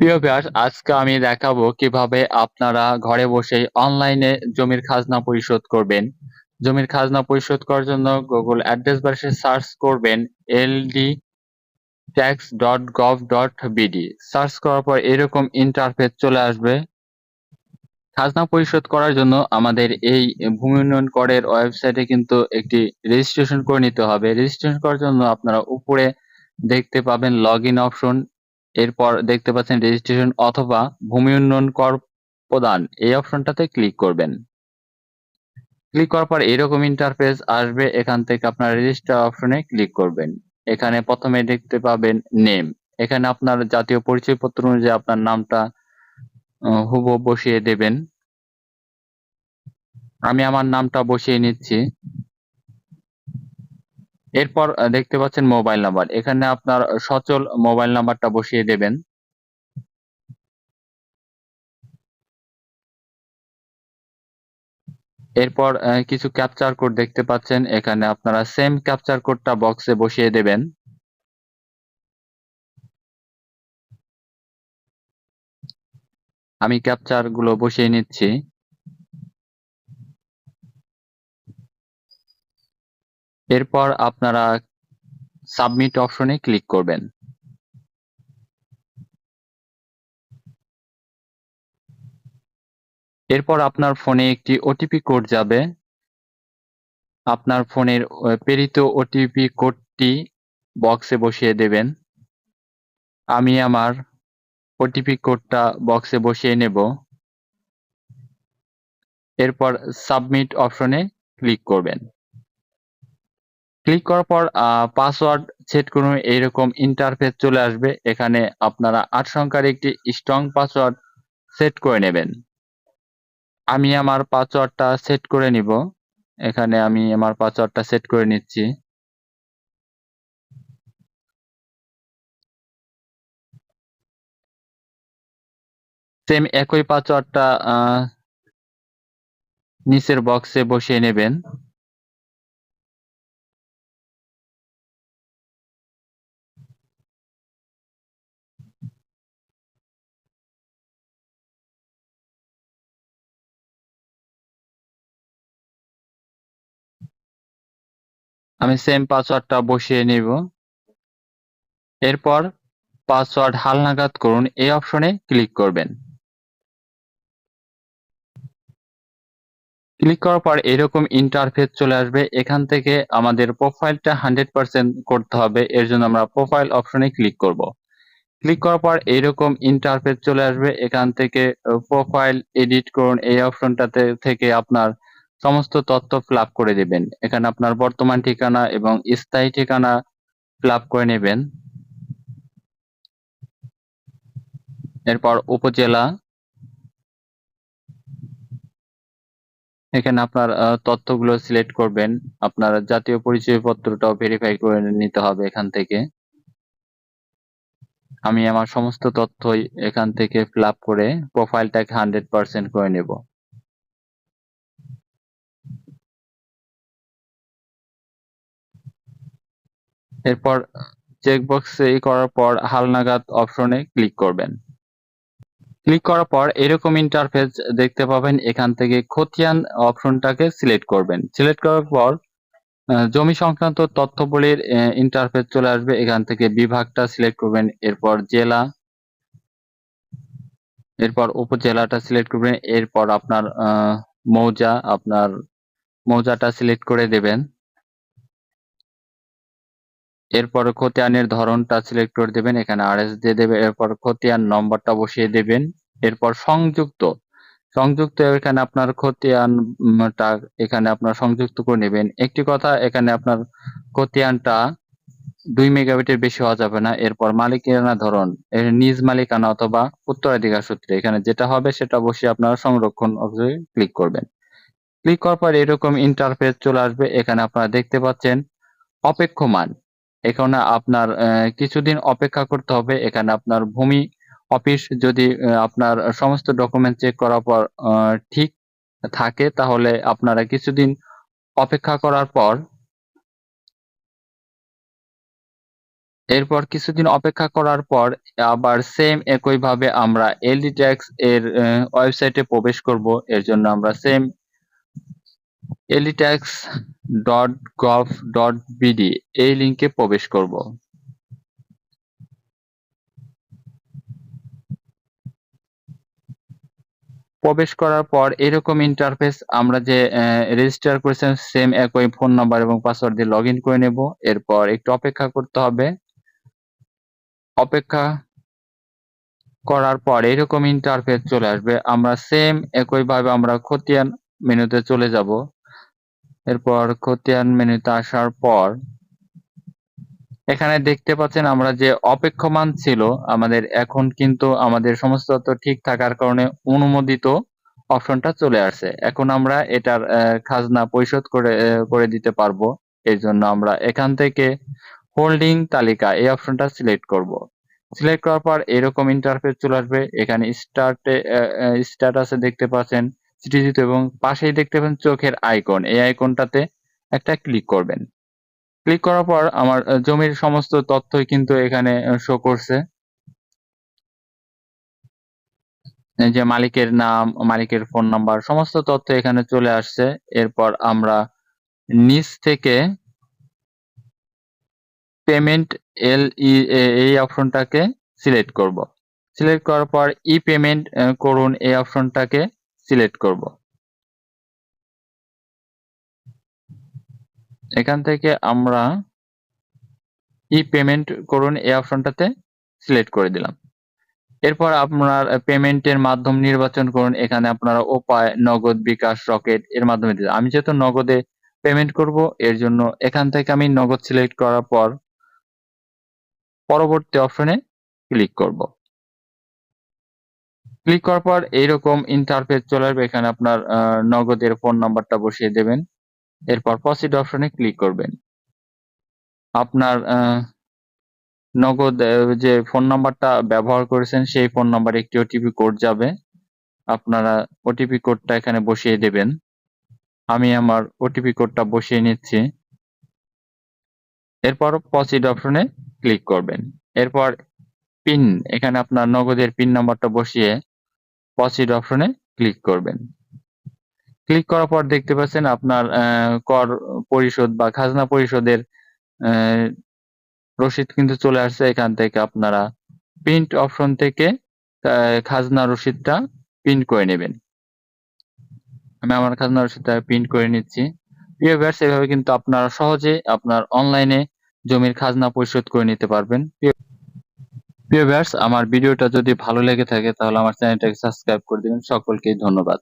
প্রিয় ভিউয়ার্স, আজকে আমি দেখাবো কীভাবে আপনারা ঘরে বসেই অনলাইনে জমির খাজনা পরিশোধ করবেন। জমির খাজনা পরিশোধ করার জন্য গুগল অ্যাড্রেস বারে সার্চ করবেন LD tax dot gov dot BD search করার পর এরকম ইন্টারফেস চলে আসবে। খাজনা পরিশোধ করার জন্য আমাদের এই ভূমি উন্নয়ন করের ওয়েবসাইটে কিন্তু একটি রেজিস্ট্রেশন করে নিতে হবে। রেজিস্ট্রেশন করার জন্য আপনারা উপরে দেখতে পাবেন লগ ইন অপশন এরপর দেখতে পাচ্ছেন রেজিস্ট্রেশন অথবা ভূমি উন্নয়ন কর প্রদান। এই অপশনটাতে ক্লিক করবেন। ক্লিক করার পর এরকম ইন্টারফেস আসবে, এখান থেকে আপনার রেজিস্টার অপশনে ক্লিক করবেন। এখানে প্রথমে দেখতে পাবেন নেম এখানে আপনার জাতীয় পরিচয়পত্র অনুযায়ী আপনার নামটা হুব বসিয়ে দেবেন। আমি আমার নামটা বসিয়ে নিচ্ছি। এরপর দেখতে পাচ্ছেন মোবাইল নাম্বার এখানে আপনার সচল মোবাইল নাম্বারটা বসিয়ে দেবেন। এরপর কিছু ক্যাপচার কোড দেখতে পাচ্ছেন। এখানে আপনারা সেম ক্যাপচার কোডটা বক্সে বসিয়ে দেবেন। আমি ক্যাপচারগুলো বসিয়ে নিচ্ছি। এরপর আপনারা সাবমিট অপশনে ক্লিক করবেন। এরপর আপনার ফোনে একটি ওটিপি কোড যাবে। আপনার ফোনের প্রেরিত ওটিপি কোডটি বক্সে বসিয়ে দেবেন। আমি আমার ওটিপি কোডটা বক্সে বসিয়ে নেব। এরপর সাবমিট অপশনে ক্লিক করবেন। ক্লিক করার পর পাসওয়ার্ড সেট করুন এইরকম ইন্টারফেস চলে আসবে। এখানে আপনারা আট সংখ্যার একটি স্ট্রং পাসওয়ার্ড সেট করে নেবেন। আমি আমার পাসওয়ার্ডটা সেট করে নিব। এখানে আমি আমার পাসওয়ার্ডটা সেট করে নিচ্ছি। সেম একই পাসওয়ার্ডটা নিচের বক্সে বসিয়ে নেবেন। আমি সেম পাসওয়ার্ডটা বসিয়ে নিব। এরপর পাসওয়ার্ড হালনাগাদ করুন, এই অপশনে ক্লিক করবেন। ক্লিক করার পর এরকম ইন্টারফেস চলে আসবে। এখান থেকে আমাদের প্রোফাইলটা হান্ড্রেড পার্সেন্ট করতে হবে, এর জন্য আমরা প্রোফাইল অপশনে ক্লিক করব। ক্লিক করার পর এইরকম ইন্টারফেস চলে আসবে। এখান থেকে প্রোফাইল এডিট করুন। এই অপশনটাতে থেকে আপনার সমস্ত তথ্য ফিল করে দেবেন। এখানে আপনার বর্তমান ঠিকানা এবং স্থায়ী ঠিকানা ফিল করে নেবেন। এরপর উপজেলা। এখানে আপনার তথ্যগুলো সিলেক্ট করবেন। আপনার জাতীয় পরিচয়পত্রটাও ভেরিফাই করে নিতে হবে এখান থেকে। আমি আমার সমস্ত তথ্যই এখান থেকে ফিল করে প্রোফাইলটাকে হান্ড্রেড পার্সেন্ট করে নেব। এরপর চেকবক্সে করার পর হালনাগাদ অপশনে ক্লিক করবেন। ক্লিক করার পর এরকম ইন্টারফেস দেখতে পাবেন। এখান থেকে খতিয়ান অপশনটাকে সিলেক্ট করবেন। সিলেক্ট করার পর জমি সংক্রান্ত তথ্যবলীর ইন্টারফেস চলে আসবে। এখান থেকে বিভাগটা সিলেক্ট করবেন। এরপর জেলা, এরপর উপজেলাটা সিলেক্ট করবেন। এরপর আপনার মৌজা, আপনার মৌজাটা সিলেক্ট করে দেবেন। এরপর খতিয়ানের ধরনটা সিলেক্ট করে দেবেন, এখানে আরএস দিয়ে দেবেন, এরপর খতিয়ান নম্বরটা বসিয়ে দেবেন, এরপর সংযুক্ত। সংযুক্ত এখানে আপনার খতিয়ানটা এখানে আপনার সংযুক্ত করে নেবেন। একটি কথা, এখানে আপনার খতিয়ানটা দুই মেগাবিটের বেশি হওয়া যাবে না। এরপর মালিকানা ধরন, এর নিজ মালিকানা অথবা উত্তরাধিকার সূত্রে। এখানে যেটা হবে সেটা বসিয়ে আপনারা সংরক্ষণ ক্লিক করবেন। ক্লিক করার পর এরকম ইন্টারফেস চলে আসবে। এখানে আপনারা দেখতে পাচ্ছেন অপেক্ষমান। এখানে আপনার কিছুদিন অপেক্ষা করতে হবে। এখানে আপনার ভূমি অফিস যদি আপনার সমস্ত ডকুমেন্ট চেক করার পর ঠিক থাকে, তাহলে আপনারা কিছুদিন অপেক্ষা করার পর, এরপর কিছুদিন অপেক্ষা করার পর, আবার সেম একইভাবে আমরা এলডি ট্যাক্স এর ওয়েবসাইটে প্রবেশ করব। এর জন্য আমরা same LD tax dot gov dot BD এই লিঙ্কে প্রবেশ করব। প্রবেশ করার পর এরকম ইন্টারফেস আমরা যে রেজিস্টার করেছেন সেম একই ফোন নাম্বার এবং পাসওয়ার্ড দিয়ে লগ করে নেব। এরপর একটু অপেক্ষা করতে হবে। অপেক্ষা করার পর এরকম ইন্টারফেস চলে আসবে। আমরা সেম একইভাবে আমরা খতিয়ান মেনুতে চলে যাব। এরপর খতিয়ান মেনুতে আসার পর, এখানে দেখতে পাচ্ছেন আমরা যে অপেক্ষমান ছিল, আমাদের এখন কিন্তু আমাদের সমস্ত তথ্য ঠিক থাকার কারণে অনুমোদিত অপশনটা চলে আসছে। এখন আমরা এটার খাজনা পরিশোধ করে করে দিতে পারব। এই জন্য আমরা এখান থেকে হোল্ডিং তালিকা এই অপশনটা সিলেক্ট করব। সিলেক্ট করার পর এরকম ইন্টারফেস চলে আসবে। এখানে স্টার্টে স্ট্যাটাসে দেখতে পাচ্ছেন সিটিজিত এবং পাশেই দেখতে পাচ্ছেন চোখের আইকন। এই আইকনটাতে একটা ক্লিক করবেন। ক্লিক করার পর আমার জমির সমস্ত তথ্যই কিন্তু এখানে শো করছে। যে মালিকের নাম, মালিকের ফোন নাম্বার সমস্ত তথ্য এখানে চলে আসছে। এরপর আমরা নিচ থেকে পেমেন্ট এল ই এই অপশনটাকে সিলেক্ট করব। সিলেক্ট করার পর ই পেমেন্ট করুন এই অপশনটাকে সিলেক্ট করব। এখান থেকে আমরা ই পেমেন্ট করুন এই অপশনটাতে সিলেক্ট করে দিলাম। এরপর আপনার পেমেন্টের মাধ্যম নির্বাচন করুন। এখানে আপনারা উপায়, নগদ, বিকাশ, রকেট এর মাধ্যমে দিতে আমি যেহেতু নগদে পেমেন্ট করব, এর জন্য এখান থেকে আমি নগদ সিলেক্ট করার পর পরবর্তী অপশনে ক্লিক করব। ক্লিক করার পর এইরকম ইন্টারফেস চলে আসবে। এখানে আপনার নগদের ফোন নাম্বারটা বসিয়ে দেবেন। এরপর প্রসিড অপশনে ক্লিক করবেন। আপনার নগদ যে ফোন নাম্বারটা ব্যবহার করেছেন, সেই ফোন নাম্বারে একটি ওটিপি কোড যাবে। আপনারা ওটিপি কোডটা এখানে বসিয়ে দেবেন। আমি আমার ওটিপি কোডটা বসিয়ে নিচ্ছি। এরপর প্রসিড অপশনে ক্লিক করবেন। এরপর পিন এখানে আপনার নগদের পিন নাম্বারটা বসিয়ে প্রসিড অপশনে ক্লিক করবেন। ক্লিক করার পর দেখতে পাচ্ছেন আপনার কর পরিশোধ বা খাজনা পরিশোধের রসিদ কিন্তু চলে আসছে। এখান থেকে আপনারা প্রিন্ট অপশন থেকে খাজনা রসিদটা প্রিন্ট করে নেবেন। আমি আমার খাজনা রসিদটা প্রিন্ট করে নিচ্ছি। প্রিয় ব্যাস এভাবে কিন্তু আপনারা সহজে আপনার অনলাইনে জমির খাজনা পরিশোধ করে নিতে পারবেন। প্রিয় ভিউয়ার্স আমার ভিডিওটা যদি ভালো লেগে থাকে, তাহলে আমার চ্যানেলটাকে সাবস্ক্রাইব করে দিবেন। সকলকেই ধন্যবাদ।